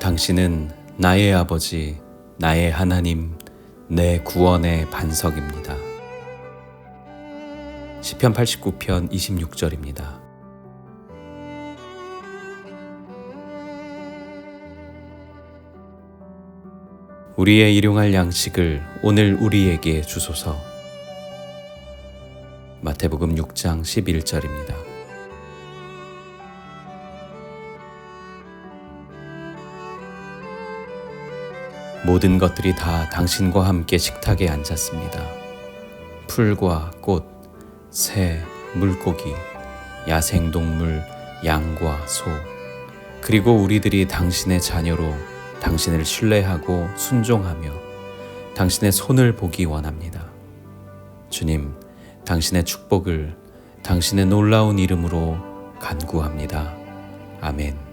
당신은 나의 아버지, 나의 하나님, 내 구원의 반석입니다. 시편 89편 26절입니다. 우리의 일용할 양식을 오늘 우리에게 주소서. 마태복음 6장 11절입니다. 모든 것들이 다 당신과 함께 식탁에 앉았습니다. 풀과 꽃, 새, 물고기, 야생동물, 양과 소, 그리고 우리들이 당신의 자녀로 당신을 신뢰하고 순종하며 당신의 손을 보기 원합니다. 주님, 당신의 축복을 당신의 놀라운 이름으로 간구합니다. 아멘.